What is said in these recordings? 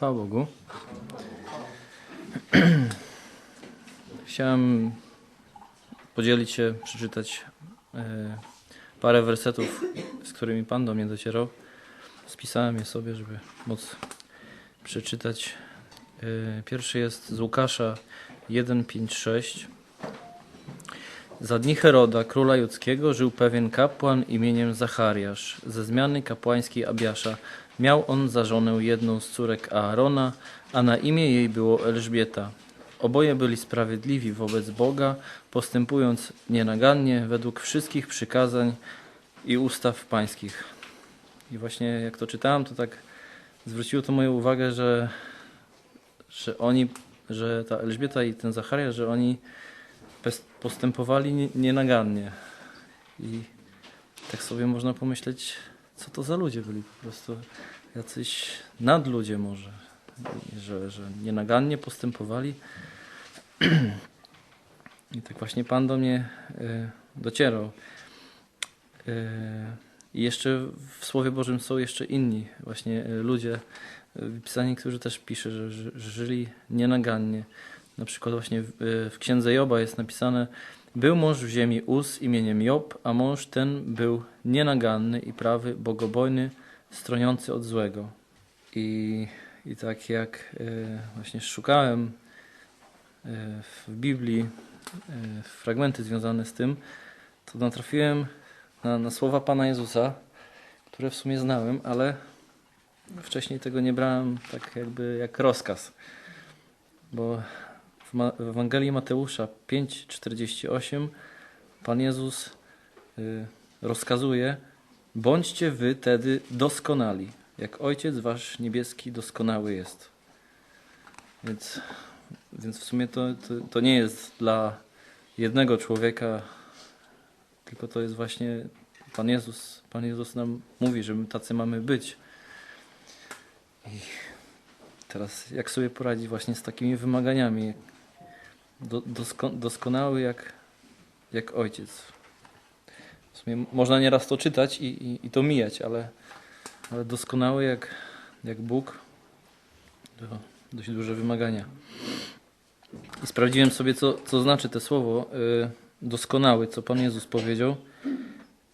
Chwała Bogu. Chciałem podzielić się, przeczytać e, parę wersetów, z którymi Pan do mnie docierał. Spisałem je sobie, żeby móc przeczytać. E, Pierwszy jest z Łukasza 1:5-6. Za dni Heroda, króla judzkiego, żył pewien kapłan imieniem Zachariasz. Ze zmiany kapłańskiej Abiasza miał on za żonę jedną z córek Aarona, a na imię jej było Elżbieta. Oboje byli sprawiedliwi wobec Boga, postępując nienagannie według wszystkich przykazań i ustaw pańskich. I właśnie jak to czytałem, to tak zwróciło to moją uwagę, że, że oni, że ta Elżbieta i ten Zachariasz, że oni postępowali nie- nienagannie. I tak sobie można pomyśleć, co to za ludzie byli po prostu. Jacyś nadludzie może, że, że nienagannie postępowali. I tak właśnie Pan do mnie e, docierał. E, I jeszcze w Słowie Bożym są jeszcze inni właśnie e, ludzie wypisani, którzy też pisze, że, że żyli nienagannie. Na przykład właśnie w, e, w księdze Joba jest napisane był mąż w ziemi Uz imieniem Job, a mąż ten był nienaganny i prawy, bogobojny, stroniący od złego. I, i tak jak e, właśnie szukałem e, w Biblii fragmenty związane z tym, to natrafiłem na, na słowa Pana Jezusa, które w sumie znałem, ale wcześniej tego nie brałem tak jakby jak rozkaz. Bo w, Ewangelii Mateusza 5:48 Pan Jezus y, rozkazuje: Bądźcie wy tedy doskonali, jak Ojciec wasz niebieski doskonały jest. Więc, więc w sumie to, to, to nie jest dla jednego człowieka, tylko to jest właśnie Pan Jezus. Pan Jezus nam mówi, że my tacy mamy być. I teraz jak sobie poradzić właśnie z takimi wymaganiami? Do, dosko, doskonały jak, jak ojciec. W sumie można nieraz to czytać i, i, i to mijać, ale, ale doskonały jak, jak Bóg to dość duże wymagania. I sprawdziłem sobie, co, co znaczy to słowo y, doskonały, co Pan Jezus powiedział.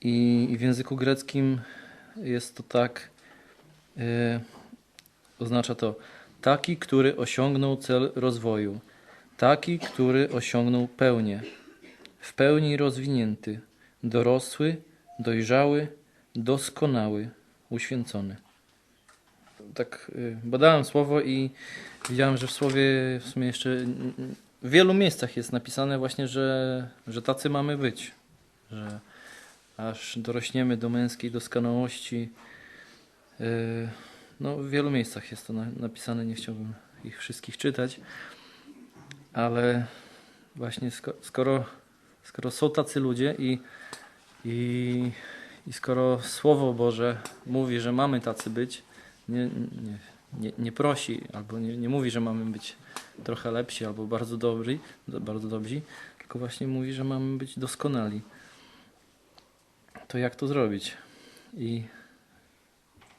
I, I w języku greckim jest to tak, y, oznacza to taki, który osiągnął cel rozwoju, taki, który osiągnął pełnię, w pełni rozwinięty, dorosły, dojrzały, doskonały, uświęcony. Tak y, badałem słowo i widziałem, że w słowie w sumie jeszcze w wielu miejscach jest napisane właśnie, że, że tacy mamy być, że aż dorośniemy do męskiej doskonałości. Y, No, w wielu miejscach jest to na- napisane, nie chciałbym ich wszystkich czytać, ale właśnie sko- skoro, skoro są tacy ludzie i, i, i skoro Słowo Boże mówi, że mamy tacy być, nie, nie, nie, nie prosi albo nie, nie mówi, że mamy być trochę lepsi albo bardzo dobrzy, bardzo dobrzy, tylko właśnie mówi, że mamy być doskonali. To jak to zrobić? I,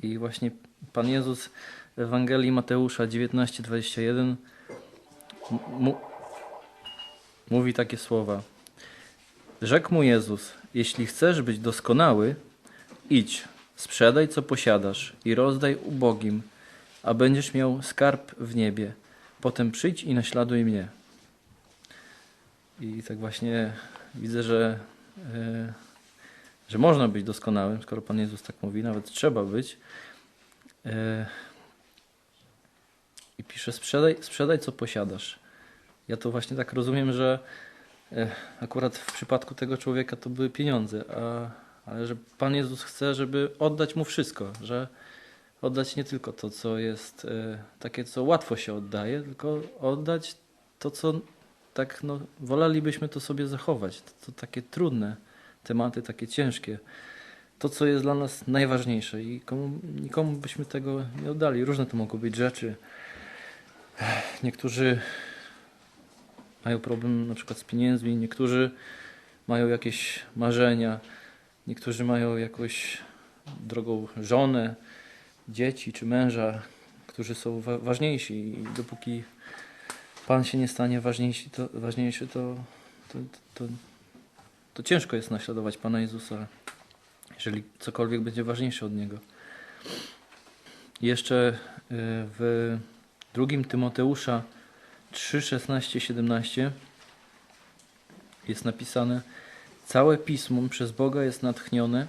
i właśnie Pan Jezus w Ewangelii Mateusza 19:21 mu, mówi takie słowa. Rzekł mu Jezus: Jeśli chcesz być doskonały, idź, sprzedaj co posiadasz i rozdaj ubogim, a będziesz miał skarb w niebie. Potem przyjdź i naśladuj mnie. I tak właśnie widzę, że, e, że można być doskonałym, skoro Pan Jezus tak mówi, nawet trzeba być. E, I pisze, sprzedaj, sprzedaj co posiadasz. Ja to właśnie tak rozumiem, że e, akurat w przypadku tego człowieka to były pieniądze, a, ale że Pan Jezus chce, żeby oddać mu wszystko, że oddać nie tylko to, co jest e, takie, co łatwo się oddaje, tylko oddać to, co tak no, wolelibyśmy to sobie zachować. To, to takie trudne tematy, takie ciężkie to, co jest dla nas najważniejsze i komu, nikomu byśmy tego nie oddali. Różne to mogą być rzeczy. Niektórzy mają problem na przykład z pieniędzmi, niektórzy mają jakieś marzenia, niektórzy mają jakąś drogą żonę, dzieci czy męża, którzy są wa- ważniejsi i dopóki Pan się nie stanie ważniejszy, to, ważniejszy, to, to, to, to ciężko jest naśladować Pana Jezusa, jeżeli cokolwiek będzie ważniejsze od Niego. Jeszcze y, w drugim Tymoteusza 3, 16, 17 jest napisane Całe Pismo przez Boga jest natchnione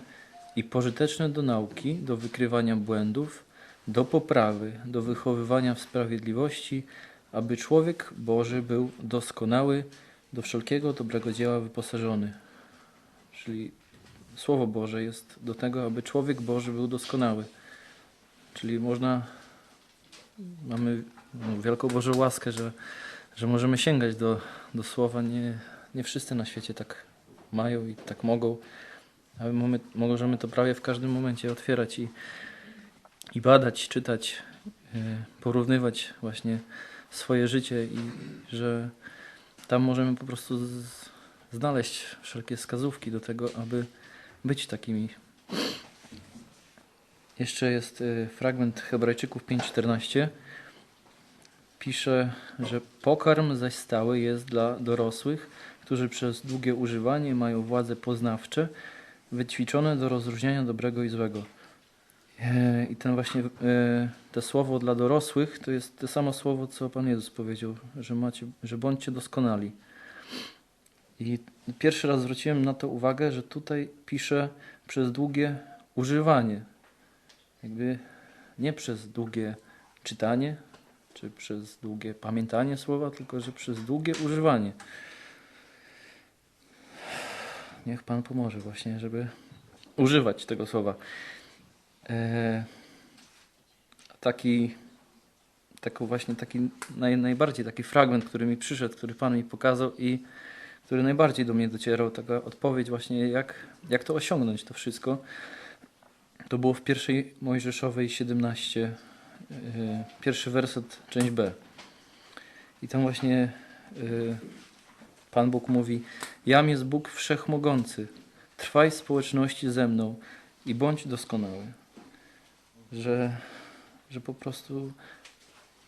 i pożyteczne do nauki, do wykrywania błędów, do poprawy, do wychowywania w sprawiedliwości, aby człowiek Boży był doskonały, do wszelkiego dobrego dzieła wyposażony. Czyli Słowo Boże jest do tego, aby człowiek Boży był doskonały. Czyli można, mamy no, wielką Bożą łaskę, że, że możemy sięgać do, do Słowa. Nie, nie wszyscy na świecie tak mają i tak mogą, ale możemy to prawie w każdym momencie otwierać i, i badać, czytać, yy, porównywać właśnie swoje życie i że tam możemy po prostu znaleźć wszelkie wskazówki do tego, aby być takimi. Jeszcze jest y, fragment Hebrajczyków 5:14. Pisze, że pokarm zaś stały jest dla dorosłych, którzy przez długie używanie mają władze poznawcze, wyćwiczone do rozróżniania dobrego i złego. E, I ten właśnie e, to słowo dla dorosłych to jest to samo słowo, co Pan Jezus powiedział, że macie, że bądźcie doskonali. I pierwszy raz zwróciłem na to uwagę, że tutaj pisze przez długie używanie. Jakby nie przez długie czytanie, czy przez długie pamiętanie słowa, tylko że przez długie używanie. Niech Pan pomoże właśnie, żeby używać tego słowa. E, taki, taką właśnie taki naj, najbardziej taki fragment, który mi przyszedł, który Pan mi pokazał i który najbardziej do mnie docierał, taka odpowiedź właśnie jak, jak to osiągnąć to wszystko. To było w pierwszej Mojżeszowej 17, e, pierwszy werset, część B. I tam właśnie e, Pan Bóg mówi, Jam jest Bóg Wszechmogący, trwaj w społeczności ze mną i bądź doskonały że, że po prostu,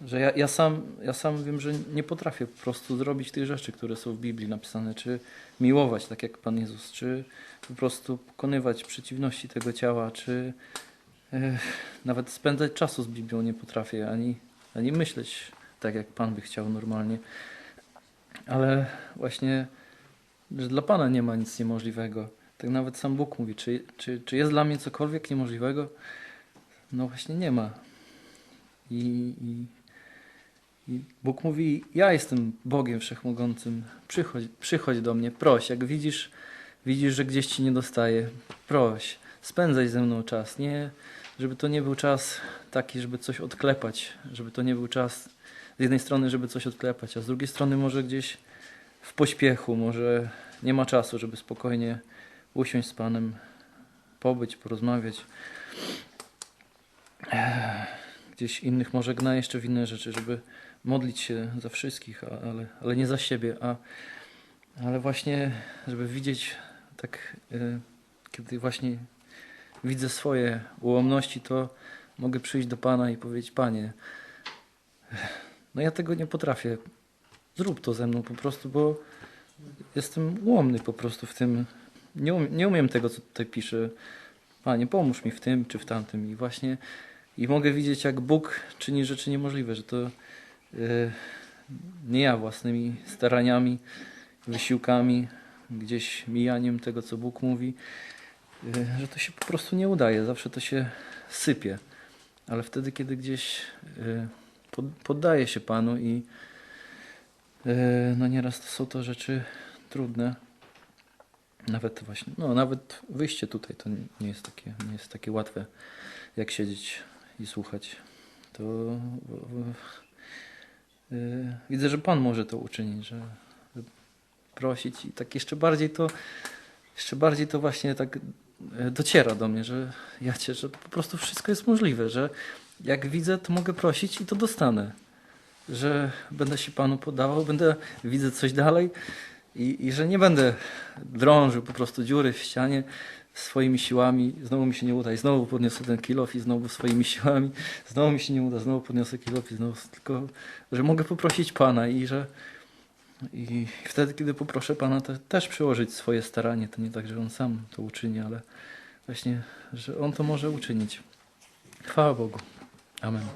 że ja, ja, sam, ja sam wiem, że nie potrafię po prostu zrobić tych rzeczy, które są w Biblii napisane, czy miłować tak jak Pan Jezus, czy po prostu pokonywać przeciwności tego ciała, czy e, nawet spędzać czasu z Biblią nie potrafię, ani, ani myśleć tak jak Pan by chciał normalnie. Ale właśnie, że dla Pana nie ma nic niemożliwego. Tak nawet sam Bóg mówi, czy, czy, czy jest dla mnie cokolwiek niemożliwego? No właśnie nie ma. I, i, I Bóg mówi, ja jestem Bogiem Wszechmogącym, przychodź, przychodź do mnie, proś, jak widzisz, widzisz, że gdzieś ci nie dostaje, proś, spędzaj ze mną czas, nie, żeby to nie był czas taki, żeby coś odklepać, żeby to nie był czas z jednej strony, żeby coś odklepać, a z drugiej strony może gdzieś w pośpiechu, może nie ma czasu, żeby spokojnie usiąść z Panem, pobyć, porozmawiać gdzieś innych może gna jeszcze w inne rzeczy, żeby modlić się za wszystkich, ale, ale nie za siebie, a, ale właśnie, żeby widzieć tak, y, kiedy właśnie widzę swoje ułomności, to mogę przyjść do Pana i powiedzieć, Panie, no ja tego nie potrafię, zrób to ze mną po prostu, bo jestem ułomny po prostu w tym, nie, umiem, nie umiem tego, co tutaj pisze, Panie, pomóż mi w tym czy w tamtym. I właśnie i mogę widzieć, jak Bóg czyni rzeczy niemożliwe, że to yy, nie ja własnymi staraniami, wysiłkami, gdzieś mijaniem tego, co Bóg mówi, yy, że to się po prostu nie udaje. Zawsze to się sypie. Ale wtedy, kiedy gdzieś yy, pod, poddaje się Panu i no nieraz to są to rzeczy trudne, nawet właśnie, no nawet wyjście tutaj to nie jest takie, nie jest takie łatwe, jak siedzieć i słuchać. To yy, widzę, że Pan może to uczynić, że, prosić i tak jeszcze bardziej to, jeszcze bardziej to właśnie tak y, dociera do mnie, że ja cię, że po prostu wszystko jest możliwe, że jak widzę, to mogę prosić i to dostanę. Że będę się Panu podawał, będę widzę coś dalej, i, I że nie będę drążył po prostu dziury w ścianie, swoimi siłami, znowu mi się nie uda i znowu podniosę ten kilof i znowu swoimi siłami, znowu mi się nie uda, znowu podniosę kilof i znowu, tylko, że mogę poprosić Pana i że i wtedy, kiedy poproszę Pana, to też przyłożyć swoje staranie, to nie tak, że On sam to uczyni, ale właśnie, że On to może uczynić. Chwała Bogu. Amen.